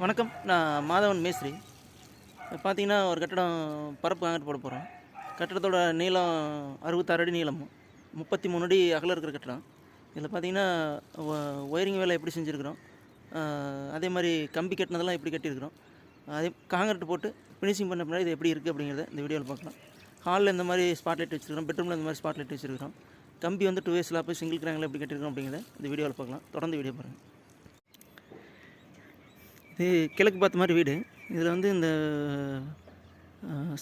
வணக்கம் நான் மாதவன் மேஸ்திரி. பார்த்தீங்கன்னா ஒரு கட்டடம் பரப்பு காங்கிரட் போட போகிறோம் கட்டடத்தோட நீளம் அறுபத்தாறு அடி நீளம். முப்பத்தி மூணு அடி அகலம் இருக்கிற கட்டடம். இதில் பார்த்தீங்கன்னா ஒயரிங் வேலை எப்படி செஞ்சுருக்குறோம். அதே மாதிரி கம்பி கட்டினதெல்லாம் எப்படி கட்டியிருக்கிறோம். அதே காங்கிரட் போட்டு ஃபினிஷிங் பண்ண பின்னாடி இது எப்படி இருக்குது அப்படிங்கிறத இந்த வீடியோவில் பார்க்கலாம். ஹாலில் இந்த மாதிரி ஸ்பாட்லைட் வச்சுருக்கிறோம். பெட்ரூமில் இந்த மாதிரி ஸ்பாட்லைட் வச்சுருக்கிறோம். கம்பி வந்து டூ வேஸ் போய் சிங்கிள் கிராங்கில் எப்படி கட்டியிருக்கோம் அப்படிங்கிறத இந்த வீடியோவில் பார்க்கலாம். தொடர்ந்து வீடியோ பாருங்கள் இது கிழக்கு பார்த்த மாதிரி வீடு. இதில் வந்து இந்த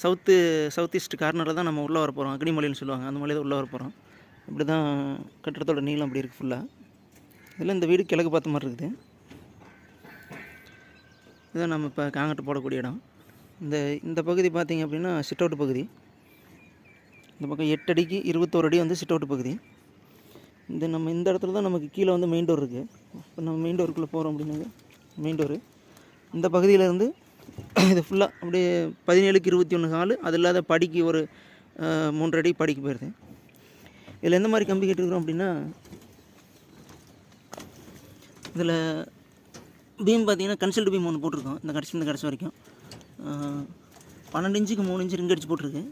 சவுத்து சவுத் ஈஸ்ட் கார்னரில் தான் நம்ம உள்ளே வர போகிறோம் அக்னிமலைன்னு சொல்லுவாங்க. அந்த மலையில் உள்ளே வர போகிறோம் இப்படி தான் கட்டிடத்தோட நீளம் அப்படி இருக்குது ஃபுல்லாக இதில் இந்த வீடு கிழக்கு பார்த்த மாதிரி இருக்குது. இதான் நம்ம இப்போ காங்கிரட் போடக்கூடிய இடம். இந்த இந்த பகுதி பார்த்திங்க அப்படின்னா சிட் அவுட் பகுதி. இந்த பக்கம் எட்டு அடிக்கு இருபத்தோரு அடி வந்து சிட் அவுட் பகுதி. இந்த நம்ம இந்த இடத்துல தான் நமக்கு கீழே வந்து மெயின் டோர் இருக்குது இப்போ நம்ம மெயின் டோருக்குள்ளே போகிறோம் அப்படின்னாங்க மெயின் டோரு இந்த பகுதியிலேருந்து இது ஃபுல்லாக அப்படியே பதினேழுக்கு இருபத்தி ஒன்று ஹாலு அது இல்லாத படிக்கு ஒரு மூன்றடி படிக்கு போயிடுது இதில் எந்த மாதிரி கம்பி கேட்டுருக்குறோம் அப்படின்னா இதில் பீம் பார்த்தீங்கன்னா கன்சல்ட் பீம் ஒன்று போட்டிருக்கோம். இந்த கடைசி இந்த கடைசி வரைக்கும். பன்னெண்டு இன்ச்சுக்கு மூணு இன்ச்சு ரிங் அடிச்சு போட்டிருக்கு.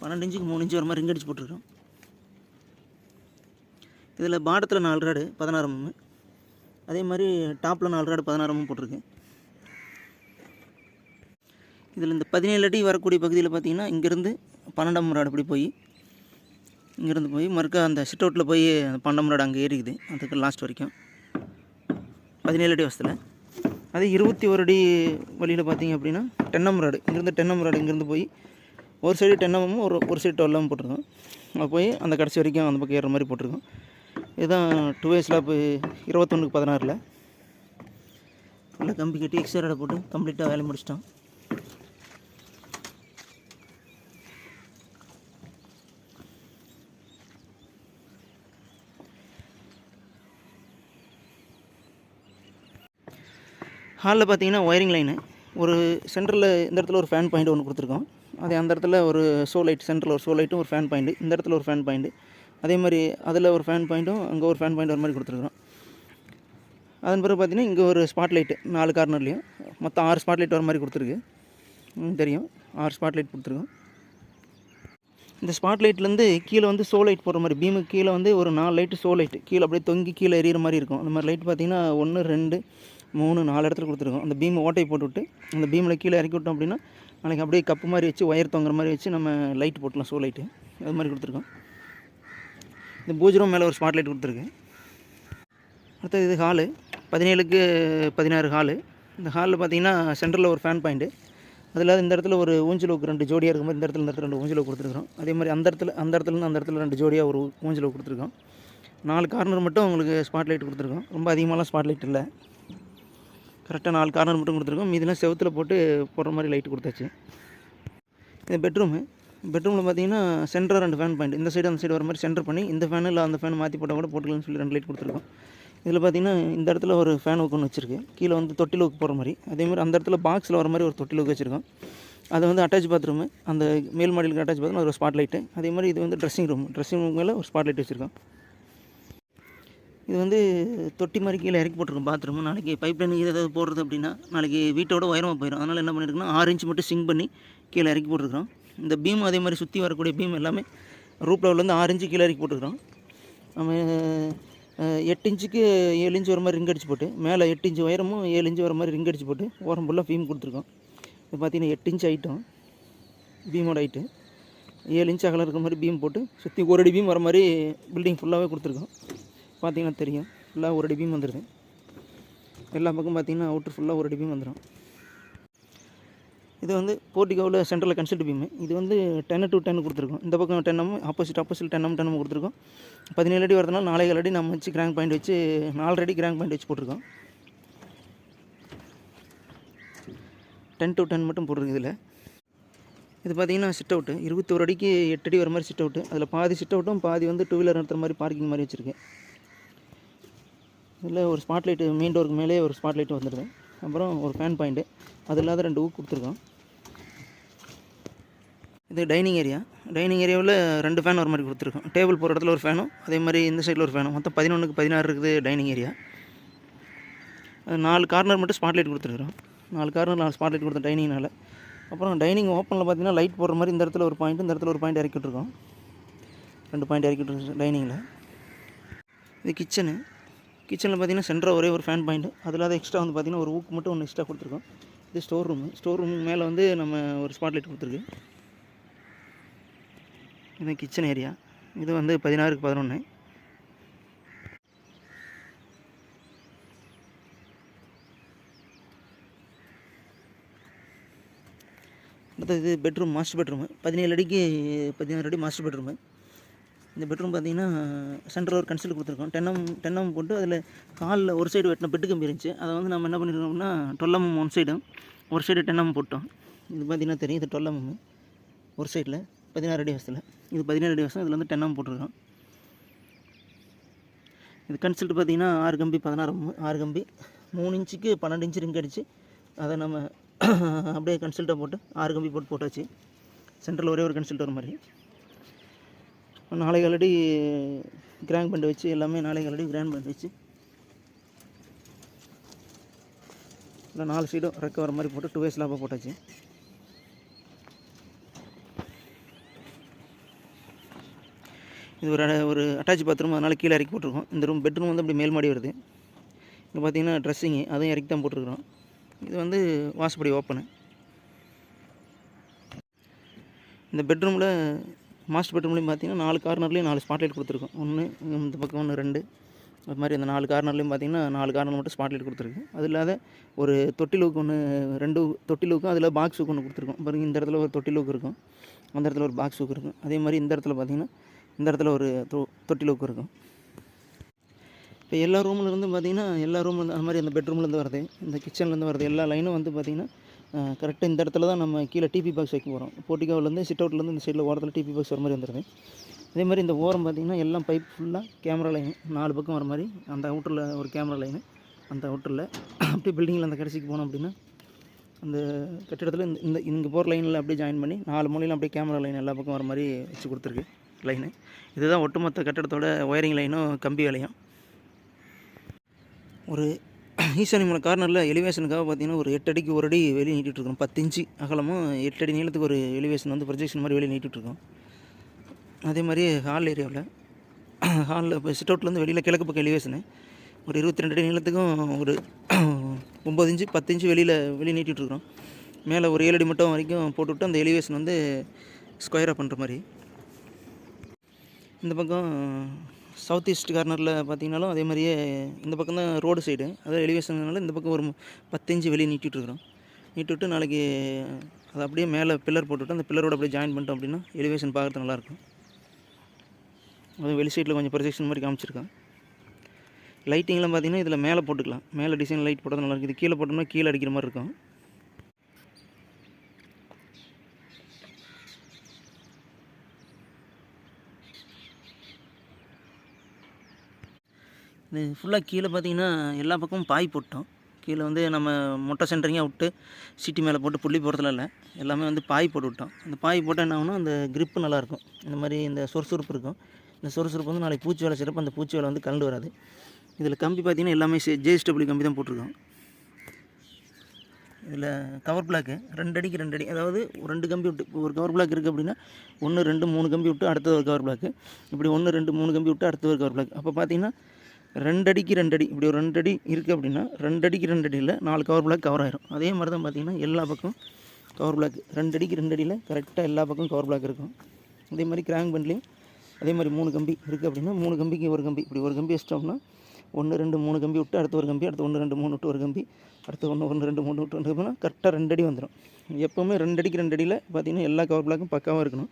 பன்னெண்டு இன்ச்சுக்கு மூணு இன்ச்சு வர மாதிரி ரிங் அடிச்சு போட்டிருக்கோம் இதில் பாடத்தில் நாலு ராடு பதினாறு மூணு அதே மாதிரி டாப்பில் நாலு ராடு பதினாறமும் போட்டிருக்கேன். போட்டிருக்கு இதில் இந்த பதினேழு அடி வரக்கூடிய பகுதியில் பார்த்தீங்கன்னா இங்கேருந்து பன்னெண்டாம் ராடு அப்படி போய் இங்கேருந்து போய் மறுக்கா அந்த சிட் அவுட்டில் போய் அந்த பன்னெண்டாம் ராடு அங்கே ஏறிக்குது. அதுக்கு லாஸ்ட் வரைக்கும். பதினேழு அடி வசத்தில் அதே இருபத்தி ஒரு அடி வழியில் பார்த்தீங்க அப்படின்னா டென்னம் ராடு இங்கேருந்து டென்னம் ராடு இங்கேருந்து போய் ஒரு சைடு டென்னமும் ஒரு ஒரு சைடு டுவெல்லாம் போட்டிருக்கோம். அங்கே போய் அந்த கடைசி வரைக்கும் அந்த பக்கம் ஏறுற மாதிரி போட்டிருக்கோம். இதுதான் டூ வயசில் இப்போ இருபத்தொன்றுக்கு பதினாறில். நல்லா கம்பி கட்டி எக்ஸ்ட்ரா போட்டு கம்ப்ளீட்டாக வேலை முடிச்சிட்டோம் ஹாலில் பார்த்தீங்கன்னா ஒயரிங் லைனு ஒரு சென்டரில் இந்த இடத்துல ஒரு ஃபேன் பாயிண்ட் ஒன்று கொடுத்துருக்கோம் அதே அந்த இடத்துல ஒரு சோ லைட் சென்டரில் ஒரு சோ லைட்டும் ஒரு ஃபேன் பாயிண்ட்டு இந்த இடத்துல ஒரு ஃபேன் பாயிண்ட்டு அதே மாதிரி அதில் ஒரு ஃபேன் பாயிண்ட்டும் அங்கே ஒரு ஃபேன் பாயிண்ட் ஒரு மாதிரி கொடுத்துருக்குறோம். அதன் பிறகு பார்த்தீங்கன்னா இங்கே ஒரு ஸ்பாட் லைட்டு நாலு கார்னர்லேயும் மொத்தம் ஆறு ஸ்பாட் லைட் வர மாதிரி கொடுத்துருக்கு. ம், தெரியும். ஆறு ஸ்பாட் லைட் கொடுத்துருக்கோம். இந்த ஸ்பாட் லைட்லேருந்து கீழே வந்து சோ லைட் போடுற மாதிரி பீமுக்கு கீழே வந்து ஒரு நாலு லைட்டு சோ லைட் கீழே அப்படியே தொங்கி கீழே எறிகிற மாதிரி இருக்கும். அந்த மாதிரி லைட் பார்த்திங்கன்னா ஒன்று ரெண்டு மூணு நாலு இடத்துல கொடுத்துருக்கோம். அந்த பீம் ஓட்டை போட்டுவிட்டு அந்த பீமில் கீழே இறக்கி விட்டோம் அப்படின்னா நாளைக்கு அப்படியே கப்பு மாதிரி வச்சு ஒயர் தொங்குற மாதிரி வச்சு நம்ம லைட் போட்டலாம் சோ லைட்டு அது மாதிரி கொடுத்துருக்கோம். இந்த பூஜ்ரம் மேலே ஒரு ஸ்மார்ட் லைட் கொடுத்துருக்கு அடுத்தது இது ஹாலு பதினேழுக்கு பதினாறு ஹாலு இந்த ஹாலில் பார்த்தீங்கன்னா சென்டரில் ஒரு ஃபேன் பாயிண்ட்டு அதில் இந்த இடத்துல ஒரு ஊஞ்சலுக்கு ரெண்டு ஜோடியாக இருக்கும் போது இந்த இடத்துல இந்த இடத்துல ரெண்டு ஊஞ்சலுக்கு கொடுத்துருக்கோம் அதே மாதிரி அந்த இடத்துல அந்த இடத்துலருந்து அந்த இடத்துல ரெண்டு ஜோடியாக ஒரு ஊஞ்சலுக்கு கொடுத்துருக்கோம். நாலு கார்னர் மட்டும் உங்களுக்கு ஸ்பாட் லைட் கொடுத்துருக்கோம். ரொம்ப அதிகமாகலாம் ஸ்பாட் லைட் இல்லை கரெக்டாக நாலு கார்னர் மட்டும் கொடுத்துருக்கோம். மீதெல்லாம் செவத்தில் போட்டு போடுற மாதிரி லைட் கொடுத்தாச்சு. இந்த பெட்ரூமு பெட்ரூமில் பார்த்தீங்கன்னா சென்டர் ரெண்டு ஃபேன் பாயிண்ட் இந்த சைடு அந்த சைடு வர மாதிரி சென்டர் பண்ணி இந்த ஃபேன் இல்லை அந்த ஃபேன் மாற்றி போட்டால் கூட போட்டுக்கலாம்னு சொல்லி ரெண்டு லைட் கொடுத்துருக்கோம். இதில் பார்த்தீங்கன்னா இந்த இடத்துல ஒரு ஃபேன் ஒர்க் ஒன்று வச்சிருக்கு. கீழே வந்து தொட்டில் ஒர்க் போகிற மாதிரி. அதே மாதிரி அந்த இடத்துல பாக்ஸில் வர மாதிரி ஒரு தொட்டில் ஒர்க் வச்சுருக்கோம். அது வந்து அட்டாச் பாத்ரூமு அந்த மேல் மாடியில் அட்டாச் பாத்ரூம் ஒரு ஸ்பாட் லைட்டு அதே மாதிரி இது வந்து ட்ரெஸ்ஸிங் ரூம் ட்ரெஸ்ஸிங் ரூம் மேலே ஒரு ஸ்பாட் லைட் வச்சுருக்கோம். இது வந்து தொட்டி மாதிரி கீழே இறக்கி போட்டிருக்கோம் பாத்ரூம் நாளைக்கு பைப் லைன் ஏதாவது போடுறது அப்படின்னா நாளைக்கு வீட்டோட உயரமாக போயிடும் அதனால் என்ன பண்ணியிருக்கோம்னா ஆறு இன்ச் மட்டும் சிங் பண்ணி கீழே இறக்கி போட்டிருக்கிறோம். இந்த பீம் அதே மாதிரி சுற்றி வரக்கூடிய பீம் எல்லாமே ரூப் லெவல்லேருந்து ஆறு இன்ச்சு கீழே இறக்கி போட்டுக்கிறோம் நம்ம எட்டு இன்ச்சுக்கு ஏழு இன்ச்சு வர மாதிரி ரிங் அடிச்சு போட்டு மேலே எட்டு இன்ச்சு உயரமும் ஏழு இன்ச்சு வர மாதிரி ரிங் அடிச்சு போட்டு ஓரம் ஃபுல்லாக பீம் கொடுத்துருக்கோம். இது பார்த்தீங்கன்னா எட்டு இன்ச் ஐட்டம் பீமோட ஹைட்டு ஏழு இன்ச்சு அகலம் இருக்கிற மாதிரி பீம் போட்டு சுற்றி ஒரு அடி பீம் வர மாதிரி பில்டிங் ஃபுல்லாகவே கொடுத்துருக்கோம். பார்த்தீங்கன்னா தெரியும். ஃபுல்லாக ஒரு அடி பீம் வந்துடுது எல்லா பக்கம் பார்த்தீங்கன்னா அவுட்ரு ஃபுல்லாக ஒரு அடி பீம் வந்துடும் இது வந்து போர்ட்டிகோவில் சென்ட்ரலில் கன்சல்ட் பீமு இது வந்து டென்னு டு டென் கொடுத்துருக்கோம். இந்த பக்கம் டென்னம் ஆப்போசிட் ஆப்போசிட் டென்னம் டென்னம் கொடுத்துருக்கோம். பதினேழு அடி வரதுனால நாளைக்கு அடி நம்ம வச்சு கிராங்க் பாயிண்ட் வச்சு நாலரை அடி கிராங்க் பாயிண்ட் வச்சு போட்டிருக்கோம். டென் டு டென் மட்டும் போட்டிருக்கு இதில். இது பார்த்தீங்கன்னா சிட் அவுட்டு இருபத்தோரு அடிக்கு எட்டு அடி வர மாதிரி சிட் அவுட்டு அதில் பாதி சிட் அவுட்டும் பாதி வந்து டூ வீலர் நிறுத்துற மாதிரி பார்க்கிங் மாதிரி வச்சுருக்கேன் இதில் ஒரு ஸ்பாட் லைட்டு மெயின் டோருக்கு மேலே ஒரு ஸ்பாட் லைட் வந்துடுது அப்புறம் ஒரு ஃபேன் பாயிண்ட்டு அது இல்லாத ரெண்டு ஊக்கு கொடுத்துருக்கோம். இது டைனிங் ஏரியா டைனிங் ஏரியாவில் ரெண்டு ஃபேன் ஒரு மாதிரி கொடுத்துருக்கோம். டேபிள் போகிற இடத்துல ஒரு ஃபேனும் அதே மாதிரி இந்த சைடில் ஒரு ஃபேனும் மொத்தம் பதினொன்றுக்கு பதினாறு இருக்குது டைனிங் ஏரியா நாலு கார்னர் மட்டும் ஸ்பாட்லைட் கொடுத்துருக்குறோம். நாலு கார்னர் நாலு ஸ்பாட்லைட் கொடுத்த டைனிங்னால அப்புறம் டைனிங் ஓப்பனில் பார்த்தீங்கன்னா லைட் போடுற மாதிரி இந்த இடத்துல ஒரு பாயிண்ட் இந்த இடத்துல ஒரு பாயிண்ட் இறக்கிட்ருக்கோம் ரெண்டு பாயிண்ட் இறக்கி டைனிங்கில் இது கிச்சனு கிச்சனில் பார்த்தீங்கன்னா சென்டராக ஒரே ஒரு ஃபேன் பாயிண்ட் அது இல்லாத எக்ஸ்ட்ரா வந்து பார்த்தீங்கன்னா ஒரு ஊக்கு மட்டும் ஒன்று எக்ஸ்ட்ரா கொடுத்துருக்கோம். இது ஸ்டோர் ரூமு ஸ்டோர் ரூம் மேலே வந்து நம்ம ஒரு ஸ்பாட்லைட் கொடுத்துருக்கு. இது கிச்சன் ஏரியா இது வந்து பதினாறுக்கு பதினொன்று அடுத்தது இது பெட்ரூம் மாஸ்டர் பெட்ரூமு பதினேழு அடிக்கு பதினாறு அடி மாஸ்டர் பெட்ரூமு இந்த பெட்ரூம் பார்த்தீங்கன்னா சென்டரில் ஒரு கன்சில் கொடுத்துருக்கோம். டென்னம் டென்னம் போட்டு அதில் காலில் ஒரு சைடு வெட்டின பெட்டு கம்பி இருந்துச்சு. அதை வந்து நம்ம என்ன பண்ணியிருக்கோம்னா டொல்லம் ஒன் சைடும் ஒரு சைடு டென்னம் போட்டோம். இது பார்த்திங்கன்னா தெரியும் இது டொல்லம் ஒரு சைடில் பதினாறு அடி வசத்தில் இது பதினேழு அடி வசம் இதில் வந்து டென்னம் போட்டிருக்கான். இது கன்சல்ட் பார்த்தீங்கன்னா ஆறு கம்பி பதினாறு ஆறு கம்பி. மூணு இன்ச்சுக்கு பன்னெண்டு இன்ச்சு ரிங் அடிச்சு அதை நம்ம அப்படியே கன்சல்ட்டை போட்டு ஆறு கம்பி போட்டு போட்டாச்சு. சென்டரில் ஒரே ஒரு கன்சல்ட் வர மாதிரி. நாளைக்கு ஆல்ரெடி கிராண்ட் பண்ட் வச்சு எல்லாமே நாளைக்கு ஆல்ரெடி கிராண்ட் பண்ட் வச்சு. இல்லை நாலு சைடும் ரெக்க வர மாதிரி போட்டு டூ வேஸ் லாபாக போட்டாச்சு. இது ஒரு ஒரு அட்டாச் பாத்ரூம் அதனால் கீழே இறக்கி போட்டிருக்கோம். இந்த ரூம் பெட்ரூம் வந்து அப்படி மேல்மாடி வருது. இங்கே பார்த்தீங்கன்னா ட்ரெஸ்ஸிங்கு அதையும் இறக்கி தான் போட்டிருக்கிறோம். இது வந்து வாசப்படி ஓப்பனு இந்த பெட்ரூமில் மாஸ்டர் பெட்ரூம்லேயும் பார்த்தீங்கன்னா நாலு கார்னர்லேயும் நாலு ஸ்பாட்லைட் கொடுத்துருக்கோம். ஒன்று இந்த பக்கம் ஒன்று ரெண்டு. அது மாதிரி அந்த நாலு கார்னர்லேயும் பார்த்தீங்கன்னா நாலு கார்னர் மட்டும் ஸ்பாட்லைட் கொடுத்துருக்கு. அது இல்லாத ஒரு தொட்டிலுக்கு ஒன்று ரெண்டு தொட்டிலுக்கும் அதில் பாக்ஸ் ஒன்று கொடுத்துருக்கோம். பாருங்கள் இந்த இடத்துல ஒரு தொட்டிலுக்கு இருக்கும். அந்த இடத்துல ஒரு பாக்ஸ் ஹூக் இருக்கும். அதே மாதிரி இந்த இடத்துல பார்த்தீங்கன்னா இந்த இடத்துல ஒரு தொ தொட்டிலுக்கு இருக்கும். இப்போ எல்லா ரூம்லேருந்து பார்த்திங்கன்னா பார்த்தீங்கன்னா எல்லா ரூம்லேருந்து அந்த மாதிரி அந்த பெட்ரூம்லேருந்து வருது இந்த கிச்சன்லேருந்து வருது எல்லா லைனும் வந்து பார்த்தீங்கன்னா கரெக்டாக இந்த இடத்துல தான் நம்ம கீழே டிபி பாக்ஸ் வைக்க போகிறோம் போட்டிக்காவிலேருந்து சிட் அவுட்லேருந்து இந்த சைடில் ஓரத்தில் டிபி பாக்ஸ் வர மாதிரி வந்துடுது அதே மாதிரி இந்த ஓரம் பார்த்தீங்கன்னா எல்லாம் பைப் ஃபுல்லாக கேமரா லைன் நாலு பக்கம் வர மாதிரி அந்த அவுட்டரில் ஒரு கேமரா லைனு அந்த அவுட்டரில் அப்படியே பில்டிங்கில் அந்த கடைசிக்கு போனோம் அப்படின்னா அந்த கட்டிடத்தில் இந்த இந்த இங்கே போகிற லைனில் அப்படியே ஜாயின் பண்ணி நாலு மூலையில் அப்படியே கேமரா லைன் எல்லா பக்கம் வர மாதிரி வச்சு கொடுத்துருக்கு. லைனு இதுதான் ஒட்டுமொத்த கட்டடத்தோட ஒயரிங் லைனும் கம்பி வேலையும். ஒரு ஈசானி மலை கார்னரில் எலிவேஷனுக்காக பார்த்தீங்கன்னா ஒரு எட்டு அடிக்கு ஒரு அடி வெளியே நீட்டிட்டு பத்து இன்ச்சு அகலமும் எட்டு அடி நீளத்துக்கு ஒரு எலிவேஷன் வந்து ப்ரொஜெக்ஷன் மாதிரி வெளியே நீட்டுருக்கோம் அதே மாதிரி ஹால் ஏரியாவில் ஹாலில் இப்போ சிட் அவுட்லேருந்து வெளியில் கிழக்கு பக்கம் எலிவேஷனு ஒரு இருபத்தி ரெண்டு அடி நீளத்துக்கும் ஒரு ஒம்பது இன்ச்சு பத்து இன்ச்சு வெளியில் வெளியே நீட்டிட்டு இருக்கிறோம் மேலே ஒரு ஏழு அடி மட்டும் வரைக்கும் போட்டுவிட்டு அந்த எலிவேஷன் வந்து ஸ்கொயராக பண்ணுற மாதிரி. இந்த பக்கம் சவுத் ஈஸ்ட் கார்னரில் பார்த்தீங்கனாலும் அதே மாதிரியே இந்த பக்கம் தான் ரோடு சைடு அதாவது எலிவேஷன்னால இந்த பக்கம் ஒரு பத்தஞ்சு வெளியே நீட்டிட்டு இருக்கிறோம். நீட்டிவிட்டு நாளைக்கு அதை அப்படியே மேலே பில்லர் போட்டுவிட்டு அந்த பில்லரோட அப்படியே ஜாயின் பண்ணிட்டோம் அப்படின்னா எலிவேஷன் பார்க்குறது நல்லாயிருக்கும். அதுவும் வெளி சைடில் கொஞ்சம் ப்ரொஜெக்ஷன் மாதிரி காமிச்சிருக்கேன். லைட்டிங்லாம் பார்த்தீங்கன்னா இதில் மேலே போட்டுக்கலாம். மேலே டிசைன் லைட் போட்டது நல்லா இது கீழே போட்டோம்னா கீழே அடிக்கிற மாதிரி இருக்கும். இது ஃபுல்லாக கீழே பார்த்தீங்கன்னா எல்லா பக்கமும் பாய் போட்டோம். கீழே வந்து நம்ம மொட்டை சென்டரிங்காக விட்டு சிட்டி மேலே போட்டு புள்ளி போகிறதுல இல்லை. எல்லாமே வந்து பாய் போட்டு விட்டோம். அந்த பாய் போட்டால் என்ன ஆகுனா அந்த கிரிப்பு நல்லாயிருக்கும். இந்த மாதிரி இந்த சொறுசுறுப்பு இருக்கும். இந்த சொறுசுறுப்பு வந்து நாளைக்கு பூச்சி வேலை சிறப்பு அந்த பூச்சி வேலை வந்து கலந்து வராது. இதில் கம்பி பார்த்தீங்கன்னா எல்லாமே ஜேஎஸ்டபிள்யூ கம்பி தான் போட்டிருக்கோம். இதில் கவர் பிளாக்கு ரெண்டு அடிக்கு ரெண்டு அடி அதாவது ஒரு ரெண்டு கம்பி விட்டு ஒரு கவர் பிளாக் இருக்குது அப்படின்னா ஒன்று ரெண்டு மூணு கம்பி விட்டு அடுத்தது ஒரு கவர் பிளாக்கு இப்படி ஒன்று ரெண்டு மூணு கம்பி விட்டு அடுத்தது ஒரு கவர் பிளாக் அப்போ பார்த்தீங்கன்னா ரெண்டடிக்கு ரெண்டடி இப்படி ஒரு ரெண்டடி இருக்குது அப்படின்னா ரெண்டடிக்கு ரெண்டடியில் நாலு கவர் பிளாக் கவர் ஆயிரும். அதே மாதிரி தான் பார்த்தீங்கன்னா எல்லா பக்கம் கவர் பிளாக் ரெண்டடிக்கு ரெண்டடியில் கரெக்டாக எல்லா பக்கம் கவர் பிளாக் இருக்கும். அதே மாதிரி கிராங்க் பண்ட்லேயும் அதே மாதிரி மூணு கம்பி இருக்குது அப்படின்னா மூணு கம்பிக்கு ஒரு கம்பி. இப்படி ஒரு கம்பி வச்சிட்டோம்னா ஒன்று ரெண்டு மூணு கம்பி விட்டு அடுத்து ஒரு கம்பி அடுத்து ஒன்று ரெண்டு மூணு விட்டு ஒரு கம்பி அடுத்து ஒன்று ஒன்று ரெண்டு மூணு விட்டு ஒன்று கரெக்டாக ரெண்டடி வந்துடும் எப்போவுமே ரெண்டடிக்கு ரெண்டடியில் பார்த்திங்கன்னா பார்த்தீங்கன்னா எல்லா கவர் பிளாக்கும் பக்காவாக இருக்கணும்.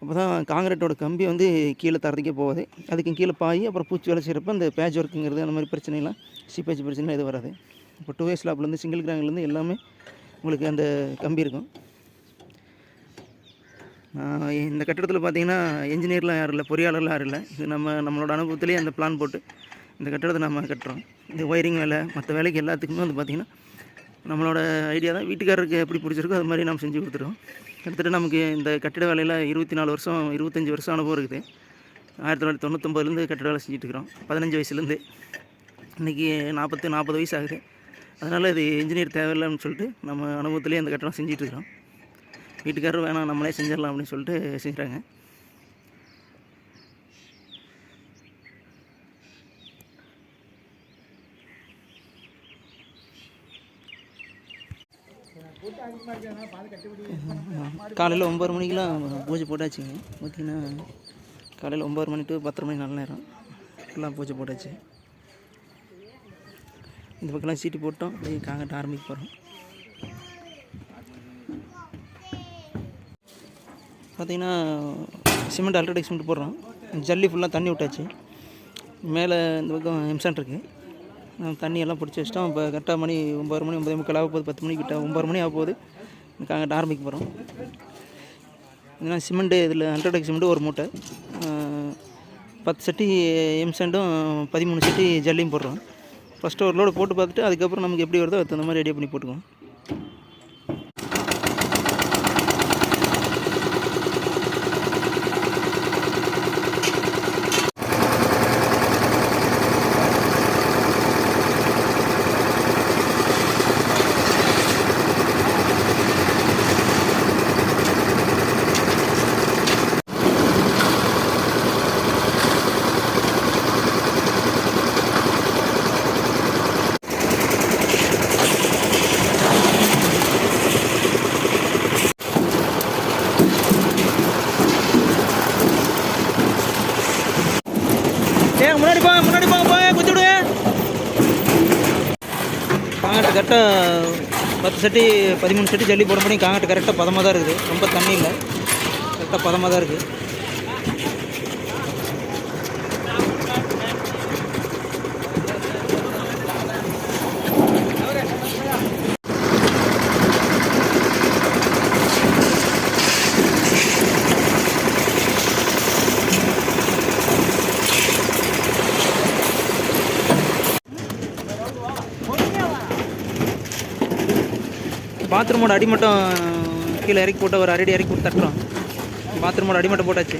அப்போ தான் காங்கிரீட்டோட கம்பி வந்து கீழே தரதுக்கே போகாது. அதுக்கு கீழே பாய் அப்புறம் பூச்சி வேலை செய்கிறப்ப அந்த பேஜ் ஒர்க்குங்கிறது அந்த மாதிரி பிரச்சனைலாம் சீப்பேஜ் பிரச்சனை எதுவும் வராது. இப்போ டூ இயர்ஸ் ஸ்லாப்லேருந்து சிங்கிள் கிராங்க்லேருந்து எல்லாமே உங்களுக்கு அந்த கம்பி இருக்கும். இந்த கட்டிடத்தில் பார்த்தீங்கன்னா என்ஜினியர்லாம் யாரும் இல்லை பொறியாளர்லாம் யாரும் இல்லை. இது நம்ம நம்மளோட அனுபவத்திலேயே அந்த பிளான் போட்டு இந்த கட்டிடத்தை நம்ம கட்டுறோம். இந்த ஒயரிங் வேலை மற்ற வேலைக்கு எல்லாத்துக்குமே வந்து பார்த்திங்கன்னா நம்மளோட ஐடியா தான். வீட்டுக்காரருக்கு எப்படி பிடிச்சிருக்கோ அது மாதிரி நம்ம செஞ்சு கொடுத்துருவோம். கிட்டத்தட்ட நமக்கு இந்த கட்டிட வேலையில் இருபத்தி நாலு வருஷம் இருபத்தஞ்சி வருஷம் அனுபவம் இருக்குது. ஆயிரத்தி தொள்ளாயிரத்தி தொண்ணூத்தொம்பதுலேருந்து கட்டிட வேலை செஞ்சுட்டுருக்கிறோம். பதினஞ்சு வயசுலேருந்து. இன்றைக்கி நாற்பத்து நாற்பது வயசு ஆகுது. அதனால் இது இன்ஜினியர் தேவையில்லைன்னு சொல்லிட்டு நம்ம அனுபவத்துலேயே அந்த கட்டடம் செஞ்சிட்ருக்கிறோம் வீட்டுக்காரரும் வேணாம் நம்மளே செஞ்சிடலாம் அப்படின்னு சொல்லிட்டு செஞ்சுறாங்க காலையில் ஒம்பது மணிக்கெலாம் பூஜை போட்டாச்சுங்க. பார்த்திங்கன்னா காலையில் ஒம்பது மணி டு பத்தரை மணி நல்ல நேரம். எல்லாம் பூஜை போட்டாச்சு. இந்த பக்கம்லாம் சீட்டு போட்டோம். அப்படியே காங்கட்ட ஆரம்பிக்க போகிறோம் பார்த்தீங்கன்னா சிமெண்ட் அல்ட்ராடெக் சிமெண்ட் போடுறோம். ஜல்லி ஃபுல்லாக தண்ணி விட்டாச்சு. மேலே இந்த பக்கம் எம்சான் இருக்குது தண்ணியெல்லாம் பிடிச்சி வச்சிட்டோம். இப்போ கரெக்டாக மணி ஒம்பது மணி ஒம்பது முக்கால் ஆக போகுது. பத்து மணிக்கிட்ட ஒம்பது மணி ஆக போகுது. காங்கட்ட ஆரம்பிக்க போகிறோம். இதெல்லாம் சிமெண்ட்டு இதில் அல்ட்ராடெக் சிமெண்ட்டு ஒரு மூட்டை. பத்து சட்டி எம்சாண்டும் பதிமூணு சட்டி ஜல்லியும் போடுறோம் ஃபஸ்ட்டு ஒரு லோடு போட்டு பார்த்துட்டு அதுக்கப்புறம் நமக்கு எப்படி வருதோ அதுக்கு தகுந்த மாதிரி ரெடி பண்ணி போட்டுக்குவோம். முன்னாடி போங்க முன்னாடி போங்க போங்க குத்தி விடுங்க காங்கட்டு கரெக்டாக பத்து சட்டி பதிமூணு சட்டி ஜல்லி போட முடியும். காங்கட்டு கரெக்டாக பதமாக தான் இருக்குது. ரொம்ப தண்ணி இல்லை. கரெக்டாக பதமாக தான் இருக்குது. பாத்ரூமோட அடிமட்டம் கீழே இறக்கி போட்டு ஒரு அரடி இறக்கி போட்டு தட்டுறோம். பாத்ரூமோட அடிமட்டம் போட்டாச்சு.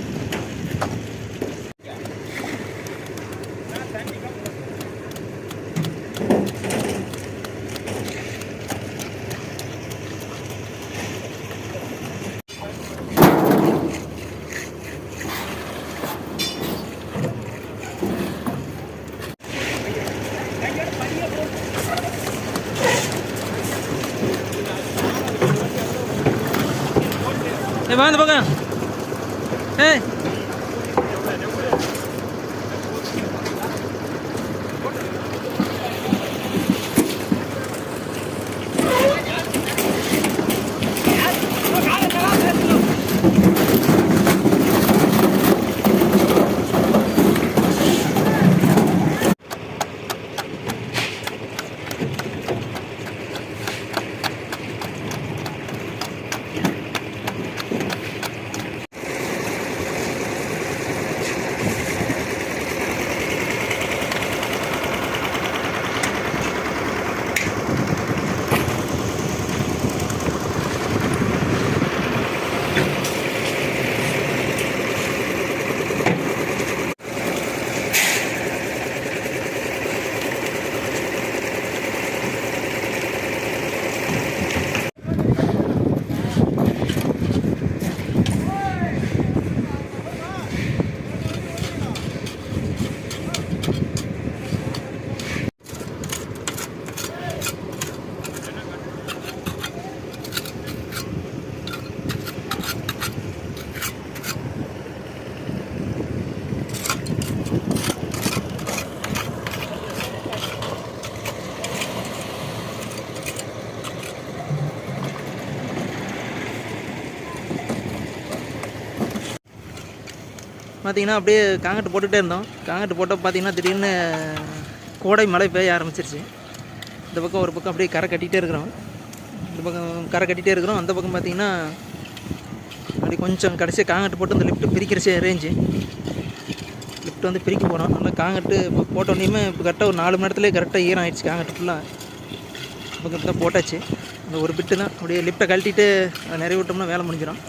ஏ வா இந்த பார்த்திங்கன்னா அப்படியே காங்கட்டு போட்டுகிட்டே இருந்தோம். காங்கட்டு போட்ட பார்த்தீங்கன்னா திடீர்னு கோடை மழை பெய்ய ஆரம்பிச்சிருச்சு. இந்த பக்கம் ஒரு பக்கம் அப்படியே கரை கட்டிகிட்டே இருக்கிறோம். இந்த பக்கம் கரை கட்டிகிட்டே இருக்கிறோம். அந்த பக்கம் பார்த்திங்கன்னா அப்படி கொஞ்சம் கடைசியாக காங்கட்டு போட்டு அந்த லிஃப்ட்டு பிரிக்கிறச்சே ரேஞ்சு லிஃப்ட் வந்து பிரிக்க போகிறோம் நல்லா காங்கட்டு இப்போ போட்டோன்னே இப்போ கரெக்டாக ஒரு நாலு மணி நேரத்துலேயே கரெக்டாக ஈரம் ஆயிடுச்சு காங்கட்டு ஃபுல்லாக இப்போ கரெக்டாக போட்டாச்சு. அந்த ஒரு பிட்டு தான். அப்படியே லிஃப்ட்டை கழட்டிட்டு அதை நிறைய விட்டோம்னா வேலை முடிஞ்சிடும்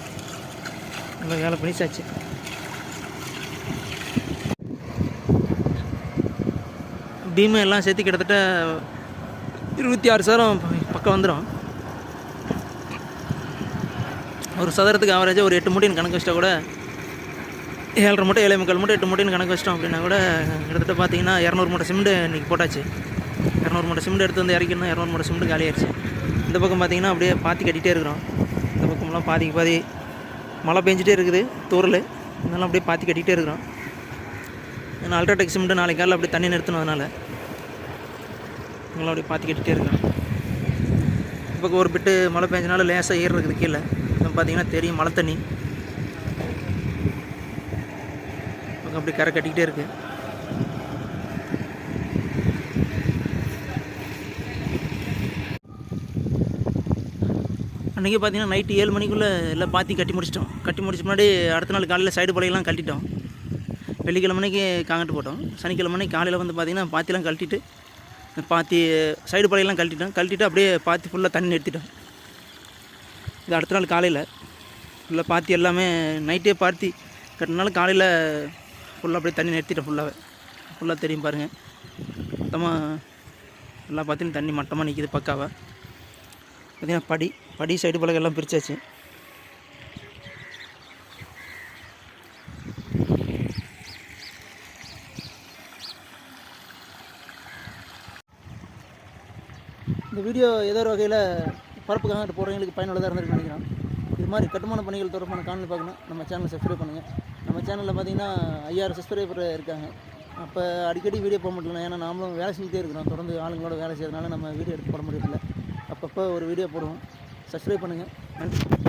நல்லா வேலை பண்ணிச்சாச்சு பீமு எல்லாம் சேர்த்து கிட்டத்தட்ட இருபத்தி ஆறு சதுரம் பக்கம் வந்துடும் ஒரு சதுரத்துக்கு ஆவரேஜாக ஒரு எட்டு மூட்டைன்னு கணக்கு வச்சிட்டா கூட ஏழரை மூட்டை ஏழை முக்கால் மூட்டை எட்டு மூட்டைன்னு கணக்கு வச்சிட்டோம் அப்படின்னா கூட கிட்டத்தட்ட பார்த்தீங்கன்னா இரநூறு மூட்டை சிமெண்ட் இன்றைக்கி போட்டாச்சு. இரநூறு மூட்டை சிமெண்ட் எடுத்து வந்து இறக்கணும் இரநூறு மூட்டை சிமெண்ட் காலியாயிருச்சு. இந்த பக்கம் பார்த்தீங்கன்னா அப்படியே பாத்தி கட்டிகிட்டே இருக்கிறோம். இந்த பக்கம்லாம் பாதிக்கு பாதி மழை பெஞ்சிட்டே இருக்குது தூரல் இதெல்லாம் அப்படியே பாத்தி கட்டிகிட்டே இருக்கிறோம். ஏன்னா அல்ட்ராடெக் சிமெண்ட் நாளைக்கு காலையில் அப்படியே தண்ணி நிறுத்தணும் அதனால் இதெல்லாம் அப்படியே பாத்தி கட்டிகிட்டே இருக்கிறோம் ஒரு பிட்டு மழை பெஞ்சனால லேசாக ஏறு இருக்குது கீழே இப்போ பார்த்தீங்கன்னா தெரியும் மழை தண்ணி. பக்கம் அப்படி கரை கட்டிக்கிட்டே இருக்குது அன்றைக்கி பார்த்தீங்கன்னா நைட்டு ஏழு மணிக்குள்ளே எல்லாம் பாத்தி கட்டி முடிச்சிட்டோம். கட்டி முடிச்ச முன்னாடி அடுத்த நாள் காலையில் சைடு பழையெல்லாம் கட்டிட்டோம். வெள்ளிக்கிழமனைக்கு காங்கிட்டு போட்டோம். சனிக்கிழமனைக்கு காலையில் வந்து பார்த்திங்கன்னா பாத்திலாம் கழட்டிட்டு பாத்தி சைடு பழையெல்லாம் கழட்டிட்டோம். கழட்டிட்டு அப்படியே பாத்தி ஃபுல்லாக தண்ணி நிறுத்திட்டோம் இது அடுத்த நாள் காலையில். ஃபுல்லாக பாத்தி எல்லாமே நைட்டே பாத்தி கட்டினாலும் காலையில் ஃபுல்லாக அப்படியே தண்ணி நிறுத்திட்டேன் ஃபுல்லாகவே ஃபுல்லாக தெரியும் பாருங்கள் மொத்தமாக எல்லா பாத்தியும் தண்ணி மட்டமாக நிற்கிது பக்காவாக பார்த்தீங்கன்னா படி படி சைடு பழகெல்லாம் பிரித்தாச்சு வீடியோ ஏதோ ஒரு வகையில் பரப்புக்காக போகிறவங்களுக்கு பயனுள்ளதாக இருந்திருக்குன்னு நினைக்கிறேன். இது மாதிரி கட்டுமான பணிகள் தொடர்பான காணொலி பார்க்கணும். நம்ம சேனலை சப்ஸ்கிரைப் பண்ணுங்கள் நம்ம சேனலில் பார்த்தீங்கன்னா ஐயாயிரம் சப்ஸ்கிரைபர் இருக்காங்க. அப்போ அடிக்கடி வீடியோ போட முடியல ஏன்னா நாமளும் வேலை செஞ்சுட்டே இருக்கிறோம். தொடர்ந்து ஆளுங்களோட வேலை செய்யறதுனால நம்ம வீடியோ எடுத்து போட முடியல அப்பப்போ ஒரு வீடியோ போடுவோம். சப்ஸ்கிரைப் பண்ணுங்கள் நன்றி.